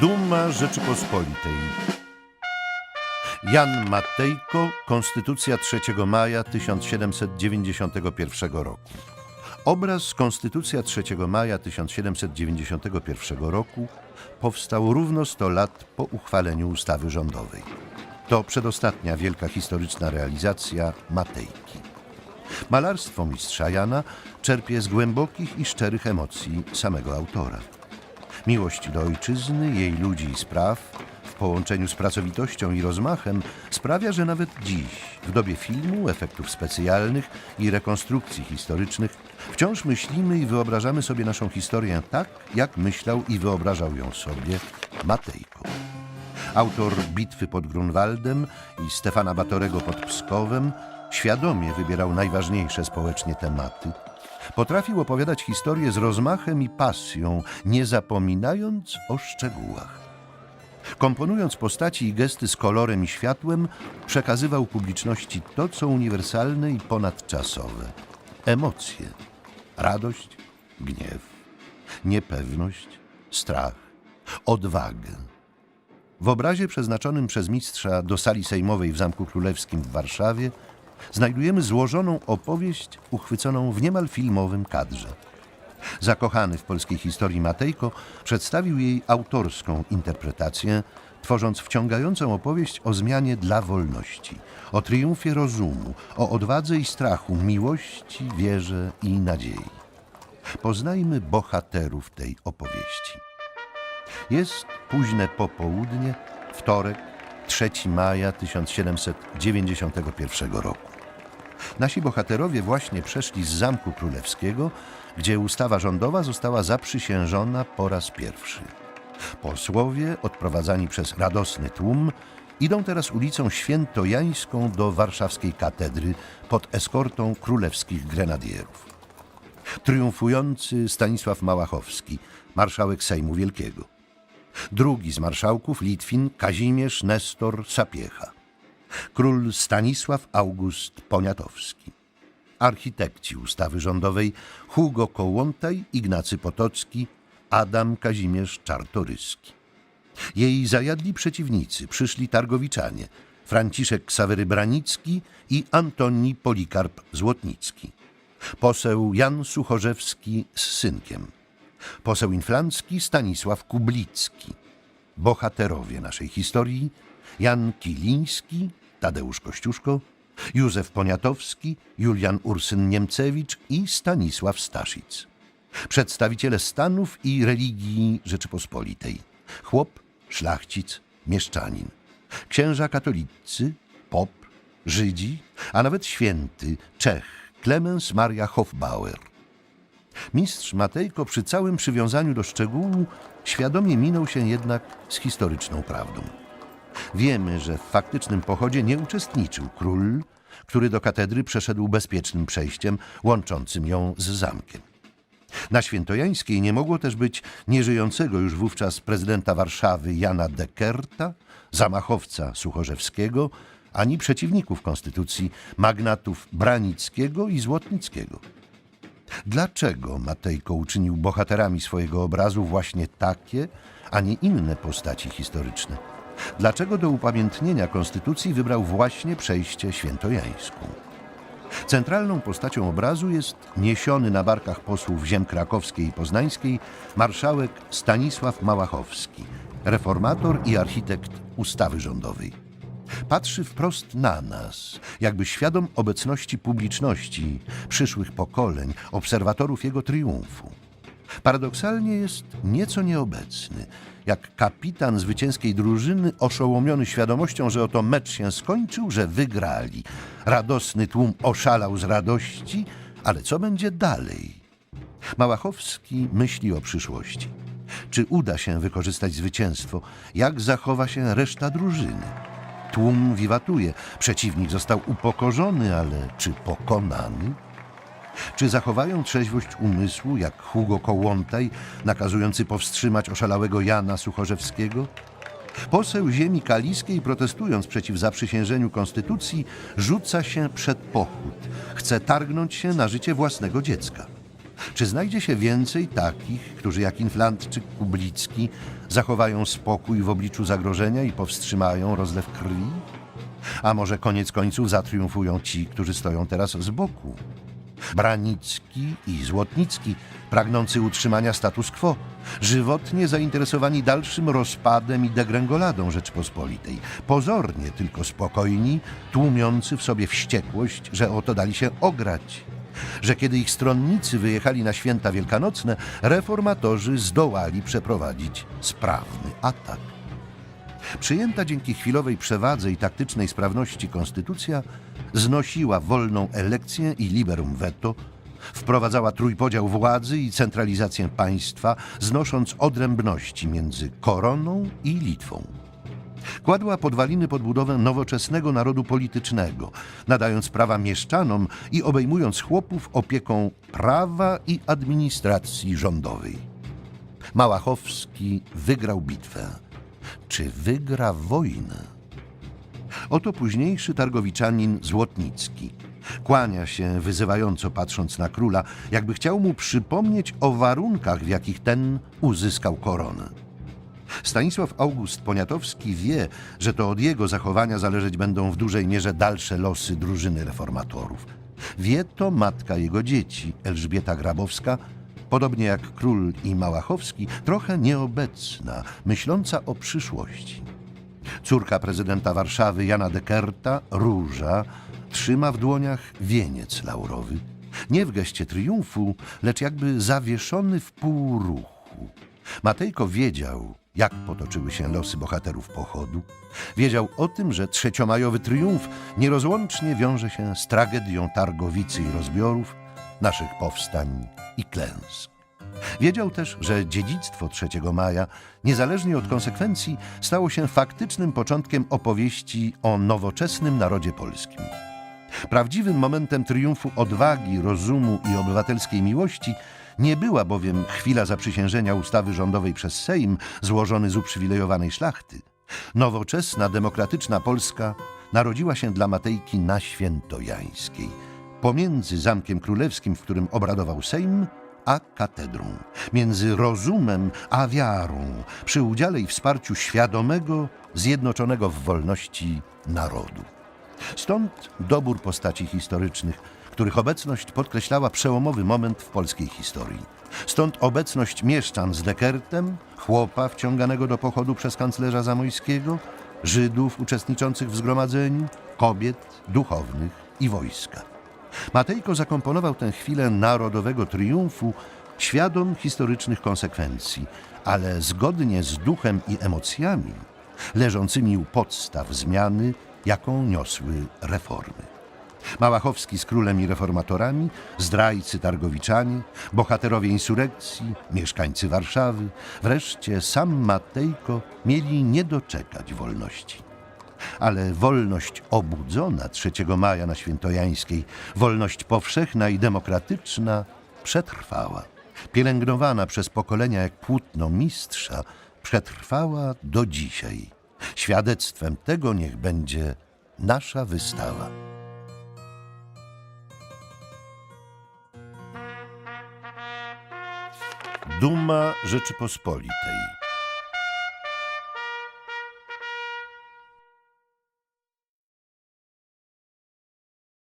Duma Rzeczypospolitej. Jan Matejko, Konstytucja 3 maja 1791 roku. Obraz Konstytucja 3 maja 1791 roku powstał równo 100 lat po uchwaleniu ustawy rządowej. To przedostatnia wielka historyczna realizacja Matejki. Malarstwo mistrza Jana czerpie z głębokich i szczerych emocji samego autora. Miłość do ojczyzny, jej ludzi i spraw, w połączeniu z pracowitością i rozmachem, sprawia, że nawet dziś, w dobie filmu, efektów specjalnych i rekonstrukcji historycznych, wciąż myślimy i wyobrażamy sobie naszą historię tak, jak myślał i wyobrażał ją sobie Matejko. Autor Bitwy pod Grunwaldem i Stefana Batorego pod Pskowem świadomie wybierał najważniejsze społecznie tematy. Potrafił opowiadać historię z rozmachem i pasją, nie zapominając o szczegółach. Komponując postaci i gesty z kolorem i światłem, przekazywał publiczności to, co uniwersalne i ponadczasowe. Emocje, radość, gniew, niepewność, strach, odwagę. W obrazie przeznaczonym przez mistrza do sali sejmowej w Zamku Królewskim w Warszawie znajdujemy złożoną opowieść uchwyconą w niemal filmowym kadrze. Zakochany w polskiej historii Matejko przedstawił jej autorską interpretację, tworząc wciągającą opowieść o zmianie dla wolności, o triumfie rozumu, o odwadze i strachu, miłości, wierze i nadziei. Poznajmy bohaterów tej opowieści. Jest późne popołudnie, wtorek, 3 maja 1791 roku. Nasi bohaterowie właśnie przeszli z Zamku Królewskiego, gdzie ustawa rządowa została zaprzysiężona po raz pierwszy. Posłowie, odprowadzani przez radosny tłum, idą teraz ulicą Świętojańską do warszawskiej katedry pod eskortą królewskich grenadierów. Triumfujący Stanisław Małachowski, marszałek Sejmu Wielkiego. Drugi z marszałków Litwin Kazimierz Nestor Sapiecha. Król Stanisław August Poniatowski. Architekci ustawy rządowej Hugo Kołłątaj, Ignacy Potocki, Adam Kazimierz Czartoryski. Jej zajadli przeciwnicy przyszli targowiczanie Franciszek Ksawery Branicki i Antoni Polikarp Złotnicki. Poseł Jan Suchorzewski z synkiem. Poseł inflancki Stanisław Kublicki. Bohaterowie naszej historii Jan Kiliński, Tadeusz Kościuszko, Józef Poniatowski, Julian Ursyn-Niemcewicz i Stanisław Staszic. Przedstawiciele stanów i religii Rzeczypospolitej. Chłop, szlachcic, mieszczanin. Księża katolicy, pop, Żydzi, a nawet święty Czech Klemens Maria Hofbauer. Mistrz Matejko przy całym przywiązaniu do szczegółu świadomie minął się jednak z historyczną prawdą. Wiemy, że w faktycznym pochodzie nie uczestniczył król, który do katedry przeszedł bezpiecznym przejściem łączącym ją z zamkiem. Na Świętojańskiej nie mogło też być nieżyjącego już wówczas prezydenta Warszawy Jana Dekerta, zamachowca Suchorzewskiego, ani przeciwników konstytucji magnatów Branickiego i Złotnickiego. Dlaczego Matejko uczynił bohaterami swojego obrazu właśnie takie, a nie inne postaci historyczne? Dlaczego do upamiętnienia konstytucji wybrał właśnie przejście świętojańską? Centralną postacią obrazu jest niesiony na barkach posłów ziem krakowskiej i poznańskiej marszałek Stanisław Małachowski, reformator i architekt ustawy rządowej. Patrzy wprost na nas, jakby świadom obecności publiczności, przyszłych pokoleń, obserwatorów jego triumfu. Paradoksalnie jest nieco nieobecny, jak kapitan zwycięskiej drużyny oszołomiony świadomością, że oto mecz się skończył, że wygrali. Radosny tłum oszalał z radości, ale co będzie dalej? Małachowski myśli o przyszłości. Czy uda się wykorzystać zwycięstwo? Jak zachowa się reszta drużyny? Tłum wiwatuje. Przeciwnik został upokorzony, ale czy pokonany? Czy zachowają trzeźwość umysłu, jak Hugo Kołłątaj, nakazujący powstrzymać oszalałego Jana Suchorzewskiego? Poseł ziemi kaliskiej, protestując przeciw zaprzysiężeniu konstytucji, rzuca się przed pochód. Chce targnąć się na życie własnego dziecka. Czy znajdzie się więcej takich, którzy jak inflantczyk Kublicki zachowają spokój w obliczu zagrożenia i powstrzymają rozlew krwi? A może koniec końców zatriumfują ci, którzy stoją teraz z boku? Branicki i Złotnicki, pragnący utrzymania status quo, żywotnie zainteresowani dalszym rozpadem i degrengoladą Rzeczypospolitej, pozornie tylko spokojni, tłumiący w sobie wściekłość, że oto dali się ograć, że kiedy ich stronnicy wyjechali na święta wielkanocne, reformatorzy zdołali przeprowadzić sprawny atak. Przyjęta dzięki chwilowej przewadze i taktycznej sprawności konstytucja znosiła wolną elekcję i liberum veto, wprowadzała trójpodział władzy i centralizację państwa, znosząc odrębności między koroną i Litwą. Kładła podwaliny pod budowę nowoczesnego narodu politycznego, nadając prawa mieszczanom i obejmując chłopów opieką prawa i administracji rządowej. Małachowski wygrał bitwę. Czy wygra wojnę? Oto późniejszy targowiczanin Złotnicki. Kłania się wyzywająco patrząc na króla, jakby chciał mu przypomnieć o warunkach, w jakich ten uzyskał koronę. Stanisław August Poniatowski wie, że to od jego zachowania zależeć będą w dużej mierze dalsze losy drużyny reformatorów. Wie to matka jego dzieci, Elżbieta Grabowska, podobnie jak król i Małachowski, trochę nieobecna, myśląca o przyszłości. Córka prezydenta Warszawy Jana Dekerta, Róża, trzyma w dłoniach wieniec laurowy. Nie w geście triumfu, lecz jakby zawieszony w półruchu. Matejko wiedział, jak potoczyły się losy bohaterów pochodu. Wiedział o tym, że trzeciomajowy triumf nierozłącznie wiąże się z tragedią Targowicy i rozbiorów, naszych powstań i klęsk. Wiedział też, że dziedzictwo 3 maja, niezależnie od konsekwencji, stało się faktycznym początkiem opowieści o nowoczesnym narodzie polskim. Prawdziwym momentem triumfu odwagi, rozumu i obywatelskiej miłości nie była bowiem chwila zaprzysiężenia ustawy rządowej przez Sejm złożony z uprzywilejowanej szlachty. Nowoczesna, demokratyczna Polska narodziła się dla Matejki na Świętojańskiej, pomiędzy Zamkiem Królewskim, w którym obradował Sejm, a katedrą, między rozumem a wiarą, przy udziale i wsparciu świadomego, zjednoczonego w wolności narodu. Stąd dobór postaci historycznych, których obecność podkreślała przełomowy moment w polskiej historii. Stąd obecność mieszczan z Dekertem, chłopa wciąganego do pochodu przez kanclerza Zamojskiego, Żydów uczestniczących w zgromadzeniu, kobiet, duchownych i wojska. Matejko zakomponował tę chwilę narodowego triumfu, świadom historycznych konsekwencji, ale zgodnie z duchem i emocjami leżącymi u podstaw zmiany, jaką niosły reformy. Małachowski z królem i reformatorami, zdrajcy targowiczanie, bohaterowie insurekcji, mieszkańcy Warszawy, wreszcie sam Matejko mieli nie doczekać wolności. Ale wolność obudzona 3 maja na Świętojańskiej, wolność powszechna i demokratyczna przetrwała. Pielęgnowana przez pokolenia jak płótno mistrza, przetrwała do dzisiaj. Świadectwem tego niech będzie nasza wystawa. Duma Rzeczypospolitej.